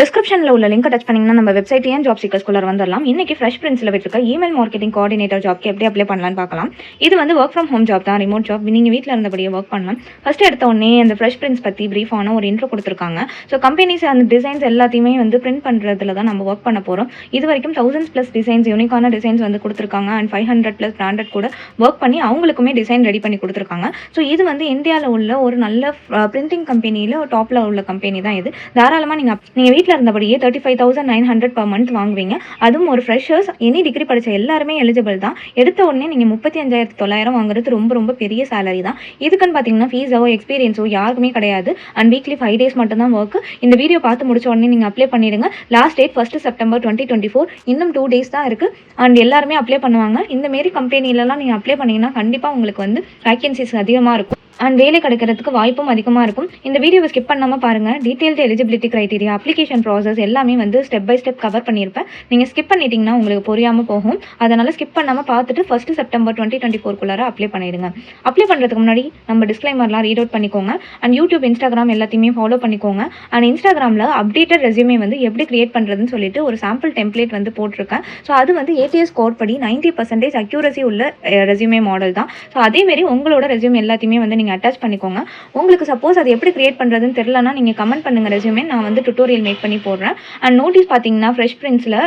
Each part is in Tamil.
டிஸ்கிரிப்ஷனில் உள்ள லிங்க் டச் பண்ணிங்கன்னா நம்ம வெப்சைட் ஏன் ஜாப் சீக்கர்ஸ்குள்ளே வந்துடலாம் இன்னைக்கு ஃப்ரெஷ் பிரின்ஸில் வச்சிருக்க இமெயில் மார்க்கெட்டிங் கோஆர்டினேட்டர் ஜாப்க்கு எப்படி அப்ளை பண்ணலான்னு பார்க்கலாம். இது வந்து ஒர்க் ஃப்ரம் ஹோம் ஜாப் தான் ரிமோட் ஜாப் நீங்கள் வீட்டில் இருந்தபடியே ஒர்க் பண்ணலாம். ஃபர்ஸ்ட் எடுத்த உடனே அந்த ஃப்ரெஷ் பிரின்ஸ் பற்றி ப்ரீஃபான ஒரு இன்ட்ரோ கொடுத்துருக்காங்க. ஸோ கம்பெனிஸ் அந்த டிசைன்ஸ் எல்லாத்தையுமே வந்து பிரிண்ட் பண்ணுறதுல தான் நம்ம ஒர்க் பண்ண போகிறோம் இது வரைக்கும் தௌசண்ட்ஸ் ப்ளஸ் டிசைன்ஸ் யூனிக்கான டிசைன்ஸ் வந்து கொடுத்துருக்காங்க. And five hundred plus branded கூட ஒர்க் பண்ணி அவங்களுக்குமே டிசைன் ரெடி பண்ணி கொடுத்துருக்காங்க. ஸோ இது வந்து இந்தியாவில் உள்ள ஒரு நல்ல பிரிண்டிங் கம்பெனியில் டாப்பில் உள்ள கம்பெனி தான் இது. தாராளமாக நீங்கள் நீங்கள் வீட்டில் இருந்தபடியே thirty five thousand nine hundred per month வாங்குவீங்க. அதுவும் ஒரு ஃப்ரெஷர்ஸ் எனி டிகிரி படித்த எல்லாருமே எலிஜிபிள் தான். எடுத்த உடனே நீங்கள் முப்பத்தி அஞ்சாயிரத்தி தொள்ளாயிரம் வாங்குறது ரொம்ப ரொம்ப பெரிய சேலரி தான். இதுக்குன்னு பார்த்தீங்கன்னா ஃபீஸோ எக்ஸ்பீரியன்ஸோ யாருக்குமே கிடையாது. அண்ட் வீக்லி ஃபைவ் டேஸ் மட்டும்தான் ஒர்க்கு ஒர்க் இந்த வீடியோ பார்த்து முடிச்ச உடனே நீங்கள் அப்ளை பண்ணிடுங்க. Last date first September twenty twenty four இன்னும் டூ டேஸ் தான் இருக்குது அண்ட் எல்லாருமே அப்ளை பண்ணுவாங்க. இந்த மாரி கம்பெனிலலாம் நீங்கள் அப்ளை பண்ணீங்கன்னா கண்டிப்பாக உங்களுக்கு வந்து வேகன்சிஸ் அதிகமாக இருக்கும். அண்ட் வேலை கிடைக்கிறதுக்கு வாய்ப்பும் அதிகமாக இருக்கும். இந்த வீடியோவை ஸ்கிப் பண்ணாமல் பாருங்கள் detailed eligibility criteria application process எல்லாமே வந்து ஸ்டெப் பை ஸ்டெப் கவர் பண்ணியிருப்பேன். நீங்கள் ஸ்கிப் பண்ணிட்டீங்கன்னா உங்களுக்கு புரியாமல் போகும். அதனால் ஸ்கிப் பண்ணாமல் பார்த்துட்டு ஃபஸ்ட்டு செப்டம்பர் டுவெண்ட்டி டுவெண்ட்டி ஃபோர்க்குள்ளார அப்ளை பண்ணிடுங்க. அப்ளை பண்ணுறதுக்கு முன்னாடி நம்ம டிஸ்க்ளைமர்லாம் ரீட் அவுட் பண்ணிக்கோங்க. அண்ட் யூடியூப் இன்ஸ்டாகிராம் எல்லாத்தையுமே ஃபாலோ பண்ணிக்கோங்க. அண்ட் இன்ஸ்டாகிராமில் அப்டேட்டட் ரெஸ்யூமே வந்து எப்படி கிரியேட் பண்ணுறதுன்னு சொல்லிட்டு ஒரு சாம்பிள் டெம்ப்ளேட் வந்து போட்டிருக்கேன். ஸோ அது வந்து ஏடிஎஸ் கோட் படி நைன்ட்டி பர்சன்டேஜ் அக்யூரசி உள்ள ரெஸ்யூமே மாடல் தான். ஸோ அதேமாரி உங்களோட ரெஸ்யூம் எல்லாத்தையுமே வந்து நீங்கள் அட்டாச் பண்ணிக்கோங்க. உங்களுக்கு சப்போஸ் அது எப்படி கிரியேட் பண்ணுறதுன்னு தெரிலனா நீங்கள் கமெண்ட் பண்ணுங்கள் ரெசியூமே நான் வந்து டுட்டோரியல் மேக் பண்ணி போடுறேன். அண்ட் நோட்டீஸ் பார்த்தீங்கன்னா ஃப்ரெஷ் பிரிண்ட்ஸில்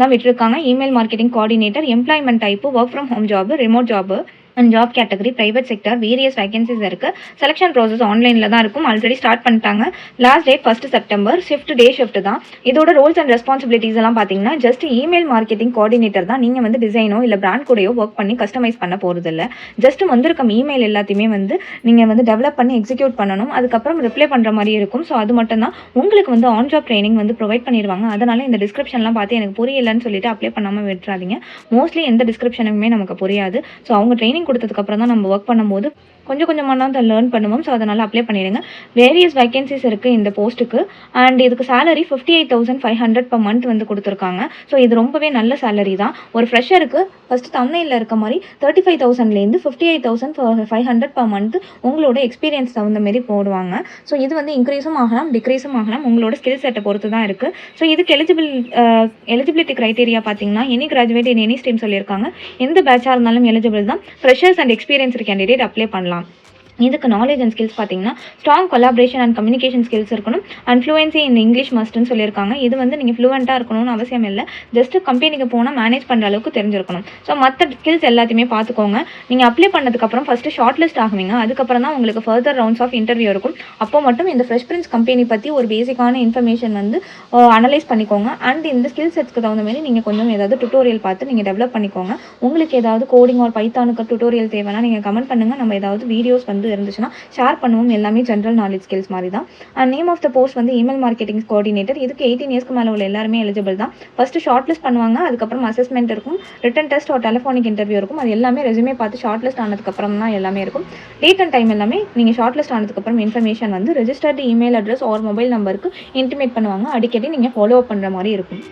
தான் விட்டுருக்காங்க. Email marketing coordinator employment type work from home job remote job and job category private sector various vacancies இருக்குது செலெக்ஷன் ப்ராசஸ் ஆன்லைனில் தான் இருக்கும். ஆல்ரெடி ஸ்டார்ட் பண்ணிட்டாங்க. Last date first September shift day shift தான். இதோட ரோல்ஸ் அண்ட் ரெஸ்பான்சிபிலிட்டிஸ் எல்லாம் பார்த்தீங்கன்னா ஜஸ்ட் இமெயில் மார்க்கெட்டிங் கோஆர்டினேட்டர் தான். நீங்கள் வந்து டிசைனோ இல்லை பிராண்ட் கூடயோ ஒர்க் பண்ணி கஸ்டமைஸ் பண்ண போகிறது இல்லை ஜஸ்ட் வந்திருக்க இமெயில் எல்லாத்தையுமே வந்து நீங்கள் வந்து டெவலப் பண்ணி எக்ஸிக்யூட் பண்ணணும். அதுக்கப்புறம் ரிப்ளை பண்ணுற மாதிரி இருக்கும். ஸோ அது மட்டும் தான். உங்களுக்கு வந்து ஆன் ஜாப் ட்ரைனிங் வந்து ப்ரொவைட் பண்ணிடுவாங்க. அதனால இந்த டிஸ்கிரிப்ஷன்லாம் பார்த்து எனக்கு புரியலன்னு சொல்லிட்டு அப்ளை பண்ணாமல் விட்டுறாதீங்க. மோஸ்ட்லி எந்த டிஸ்கிரிப்ஷனுமே நமக்கு புரியாது. ஸோ அவங்க ட்ரைனிங் கொடுத்ததுக்கப்புறம் தான் நம்ம ஒர்க் பண்ணும்போது கொஞ்சம் கொஞ்சமாக தான் அதை லேர்ன் பண்ணுவோம். ஸோ அதனால் அப்ளை பண்ணிடுங்க. வேரியஸ் வேகன்சிஸ் இருக்குது இந்த போஸ்ட்டுக்கு அண்ட் இதுக்கு salary fifty eight thousand five hundred per month வந்து கொடுத்துருக்காங்க. ஸோ இது ரொம்பவே நல்ல சேலரி தான். ஒரு ஃப்ரெஷருக்கு ஃபஸ்ட்டு தமிழில் இருக்க மாதிரி தேர்ட்டி ஃபைவ் தௌசண்ட்லேருந்து fifty eight thousand five hundred per month உங்களோட எக்ஸ்பீரியன்ஸ் தகுந்த மாரி போடுவாங்க. ஸோ இது வந்து இன்க்ரீஸும் ஆகலாம் டிக்ரீஸும் ஆகலாம். உங்களோட ஸ்கில் செட்டை பொறுத்து தான் இருக்குது ஸோ இதுக்கு எலிஜிபிள் எலிஜிபிலிட்டி க்ரைட்டீரியா பார்த்தீங்கன்னா any graduate in any stream சொல்லியிருக்காங்க. எந்த பேட்சாக இருந்தாலும் எலிஜிபிள் தான். Freshers and experience candidate apply பண்ணலாம். இதுக்கு நாலேஜ் அண்ட் ஸ்கில்ஸ் பார்த்தீங்கன்னா strong collaboration and communication skills இருக்கணும். அண்ட் ஃப்ளூயன்சி இன் இங்கிலீஷ் மஸ்ட்னு சொல்லியிருக்காங்க. இது வந்து நீங்கள் ஃப்ளூவெண்ட்டாக இருக்கணும்னு அவசியம் இல்லை. ஜஸ்ட் கம்பெனிக்கு போனால் மேனேஜ் பண்ணுற அளவுக்கு தெரிஞ்சிருக்கணும். ஸோ மற்ற ஸ்கில்ஸ் எல்லாத்தையுமே பார்த்துக்கோங்க நீங்கள் அப்ளை பண்ணதுக்கப்புறம் ஃபஸ்ட்டு ஷார்ட் லிஸ்ட் ஆகுவீங்க. அதுக்கப்புறம் தான் உங்களுக்கு ஃபர்தர் ரவுண்ட்ஸ் ஆஃப் இன்டர்வியூ இருக்கும். அப்போ மட்டும் இந்த ஃப்ரெஷ் பிரின்ஸ் கம்பெனி பற்றி ஒரு பேசிக்கான இன்ஃபர்மேஷன் வந்து அனலைஸ் பண்ணிக்கோங்க. அண்ட் இந்த ஸ்கில் செட்ஸ்க்கு தகுந்த மாதிரி நீங்கள் கொஞ்சம் ஏதாவது டுட்டோரியல் பார்த்து நீங்கள் டெவலப் பண்ணிக்கோங்க. உங்களுக்கு ஏதாவது கோடிங் ஒரு பைத்தானுக்கு டுட்டோரியல் தேவைன்னா நீங்கள் கமெண்ட் பண்ணுங்கள் நம்ம ஏதாவது வீடியோஸ் வந்து இருந்துச்சுன்னா ஷேர் பண்ணுவோம். எல்லாமே ஜென்ரல் நாலேஜ் ஸ்கில்ஸ் மாதிரி தான் and name of the post வந்து இமெயில் மார்க்கெட்டிங் கோஆர்டினேட்டர் இதுக்கு எயிட்டீன் இயர்ஸ்க்கு மேலே உள்ள எல்லாருமே எலிஜிபிள் தான். ஃபஸ்ட்டு ஷார்ட் லிஸ்ட் பண்ணுவாங்க. அதுக்கப்புறம் அசஸ்மெண்ட் இருக்கும். ரிட்டன் டெஸ்ட் ஒரு டெலிஃபோனிக் இன்டர்வியூ இருக்கும். அது எல்லாமே ரெசுமே பார்த்து ஷார்ட் லிஸ்ட் ஆனதுக்கப்புறம் தான் எல்லாமே இருக்கும். டேட் அண்ட் டைம் எல்லாமே நீங்கள் ஷார்ட் லிஸ்ட் ஆனதுக்கப்புறம் இன்ஃபர்மேஷன் வந்து ரெஜிஸ்டர்டு இமெயில் அட்ரஸ் ஒரு மொபைல் நம்பருக்கு இன்டிமேட் பண்ணுவாங்க. அடிக்கடி நீங்கள் ஃபாலோ அப் பண்ணுற மாதிரி இருக்கும்.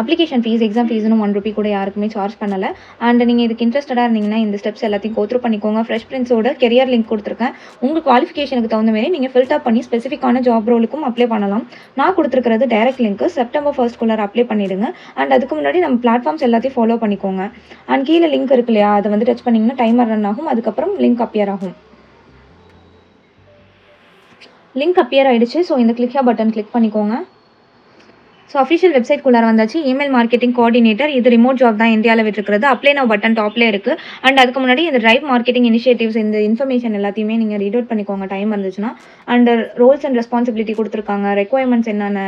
அப்ளிகேஷன் ஃபீஸ் எக்ஸாம் ஃபீஸ்னு ஒன் ருபி கூட யாருக்குமே சார்ஜ் பண்ணலை. அண்ட் நீங்கள் இதுக்கு இன்ட்ரெஸ்டடாக இருந்தீங்கன்னா இந்த ஸ்டெப்ஸ் எல்லாத்தையும் கோத்ரூ பண்ணிக்கோங்க. ஃப்ரெஷ் பிரின்ஸோட கெரியர் லிங்க் கொடுத்துருக்கேன். உங்கள் குவாலிஃபிகேஷனுக்கு தகுந்த மாதிரி நீங்கள் ஃபில்டர் பண்ணி ஸ்பெசிஃபிக்கான ஜாப் ரோலுக்கும் அப்ளை பண்ணலாம். நான் கொடுத்துருக்கிறது direct link September first apply பண்ணிடுங்க. அண்ட் அதுக்கு முன்னாடி நம்ம பிளாட்ஃபார்ம்ஸ் எல்லாத்தையும் ஃபாலோ பண்ணிக்கோங்க. அண்ட் கீழே லிங்க் இருக்கு இல்லையா அதை வந்து டச் பண்ணிங்கன்னா டைமர் ரன் ஆகும். அதுக்கப்புறம் லிங்க் அப்பியர் ஆகும். லிங்க் அப்பியர் ஆகிடுச்சு ஸோ இந்த கிளிக் பட்டன் கிளிக் பண்ணிக்கோங்க. ஸோ அஃபிஷியல் வெப்சைட் குள்ளார வந்தாச்சு. இமெயில் மார்க்கெட்டிங் கோஆர்டினேட்டர் இது ரிமோட் ஜாப் தான் இந்தியாவில் விட்டுருக்கிறது. அப்ளை நான் பட்டன் டாப்லேயே இருக்குது அண்ட் அதுக்கு முன்னாடி இந்த டிரைவ் மார்க்கெட்டிங் இனிஷியேட்டிவ்ஸ் இந்த இன்ஃபர்மேஷன் எல்லாத்தையுமே நீங்கள் ரீட் அவுட் பண்ணிக்கோங்க. டைம் இருந்துச்சுன்னா. அண்ட் ரோல்ஸ் அண்ட் ரெஸ்பான்சிபிலிட்டி கொடுத்துருக்காங்க. ரெக்குவயர்மெண்ட்ஸ் என்னென்ன?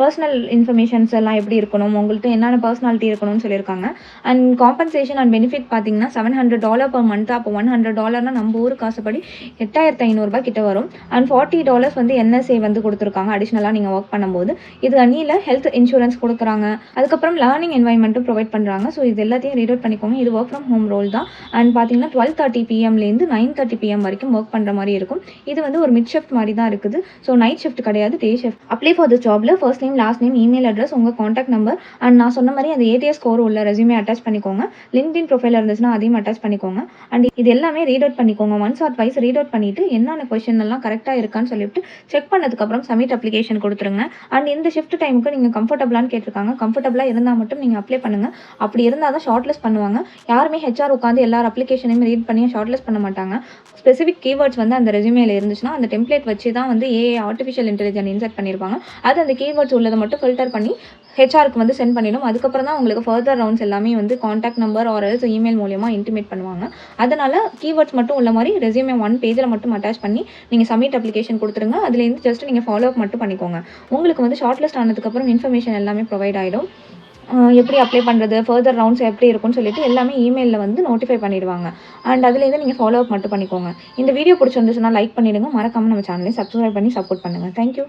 பர்சனல் இன்ஃபர்மேஷன்ஸ் எல்லாம் எப்படி இருக்கணும் உங்கள்கிட்ட என்னென்ன பர்சனாலிட்டி இருக்கணும்னு சொல்லியிருக்காங்க. அண்ட் காம்பன்சேஷன் அண்ட் பெனிஃபிட் பார்த்தீங்கன்னா seven hundred dollar per month அப்போ ஒன் ஹண்ட்ரட் டாலர்னா நம்ம ஊர் காசுப்படி எட்டாயிரத்து ஐநூறுரூபா கிட்ட வரும். அண்ட் ஃபார்ட்டி டாலர்ஸ் வந்து என்எஸ்ஏ வந்து கொடுத்துருக்காங்க. அடிஷ்னலாக நீங்கள் ஒர்க் பண்ணும்போது. இது அணியில் ஹெல்த் இன்சூரன்ஸ் கொடுக்குறாங்க. அதுக்கப்புறம் லேர்னிங் என்வாயன்மெண்ட்டும் ப்ரொவைட் பண்ணுறாங்க ஸோ இது எல்லாத்தையும் ரீட் அவுட் பண்ணிக்கோங்க. இது ஒர்க் ஃப்ரம் ஹோம் ரோல் தான். அண்ட் பார்த்தீங்கன்னா டுவெல் தேர்ட்டி பிஎம்லேருந்து நைன் தேர்ட்டி பிஎம் வரைக்கும் ஒர்க் பண்ணுற மாதிரி இருக்கும். இது வந்து ஒரு மிட் ஷிஃப்ட் மாதிரி தான் இருக்குது. ஸோ நைட் ஷிஃப்ட் கிடையாது day shift apply for the ஜாப்ல first name last name email address உங்கள் காண்டாக்ட் நம்பர் அண்ட் நான் சொன்ன மாதிரி அந்த ஏடிஎஸ் ஸ்கோர் உள்ள ரெஸ்யூமே அட்டாச் பண்ணிக்கோங்க. லிங்க்டின் ப்ரொஃபைல் இருந்துச்சுன்னா அதையும் அட்டாச் பண்ணிக்கோங்க. அண்ட் இது எல்லாமே ரீட் அவுட் பண்ணிக்கோங்க. Once or twice read out பண்ணிட்டு என்னென்ன கொஷின் எல்லாம் கரெக்டாக இருக்கான்னு சொல்லிட்டு செக் பண்ணதுக்கப்புறம் சப்மிட் அப்ளிகேஷன் கொடுத்துருங்க. அண்ட் இந்த ஷிஃப்ட் டைமுக்கு நீங்கள் கம்ஃபர்டபுளான்னு கேட்டிருக்காங்க. கம்ஃபர்டபுளாக இருந்தால் மட்டும் நீங்கள் அப்ளை பண்ணுங்கள் அப்படி இருந்தால் தான் ஷார்ட் லிஸ்ட் பண்ணுவாங்க. யாருமே ஹெச்ஆர் உட்காந்து எல்லார் அப்ளிகேஷனையும் ரீட் பண்ணி ஷார்ட் லிஸ்ட் பண்ண மாட்டாங்க. ஸ்பெசிஃபிக் கீவேர்ட்ஸ் வந்து அந்த ரெஸ்யூமேல இருந்துச்சுன்னா அந்த டெம்ப்ளேட் வச்சு தான் வந்து ஏஏ ஆர்டிஃபிஷியல் இன்டெலிஜென்ட் இன்சர்ட் பண்ணியிருப்பாங்க. அது அந்த கீவேர்ட்ஸ் உள்ளதை மட்டும் ஃபில்டர் பண்ணி ஹெச்ஆருக்கு வந்து சென்ட் பண்ணிடும் அதுக்கப்புறம் தான் உங்களுக்கு ஃபர்தர் ரவுண்ட்ஸ் எல்லாமே வந்து contact number or else email மூலியமாக இன்டிமேட் பண்ணுவாங்க. அதனால் கீவேர்ட்ஸ் மட்டும் உள்ள மாதிரி ரெசியூமே ஒன் பேஜில் மட்டும் அட்டாச் பண்ணி நீங்கள் சப்மிட் அப்ளிகேஷன் கொடுத்துருங்க. அதுலேருந்து ஜஸ்ட் நீங்கள் ஃபாலோ அப் மட்டும் பண்ணிக்கோங்க. உங்களுக்கு வந்து ஷார்ட் லிஸ்ட் ஆனதுக்கப்புறம் இன்ஃபர்மேஷன் எல்லாமே ப்ரொவைட் ஆகிடும் எப்படி அப்ளை பண்ணுறது ஃபர்தர் ரவுண்ட்ஸ் எப்படி இருக்கும்னு சொல்லிட்டு எல்லாமே இமெயிலில் வந்து நோட்டிஃபை பண்ணிடுவாங்க. அண்ட் அதுலேருந்து நீங்கள் ஃபாலோ அப் மட்டும் பண்ணிக்கோங்க. இந்த வீடியோ பிடிச்சிருந்துச்சுன்னா லைக் பண்ணிவிடுங்க மறக்காமல் நம்ம சேனலை சப்ஸ்கிரைப் பண்ணி சப்போர்ட் பண்ணுங்கள் தேங்க்யூ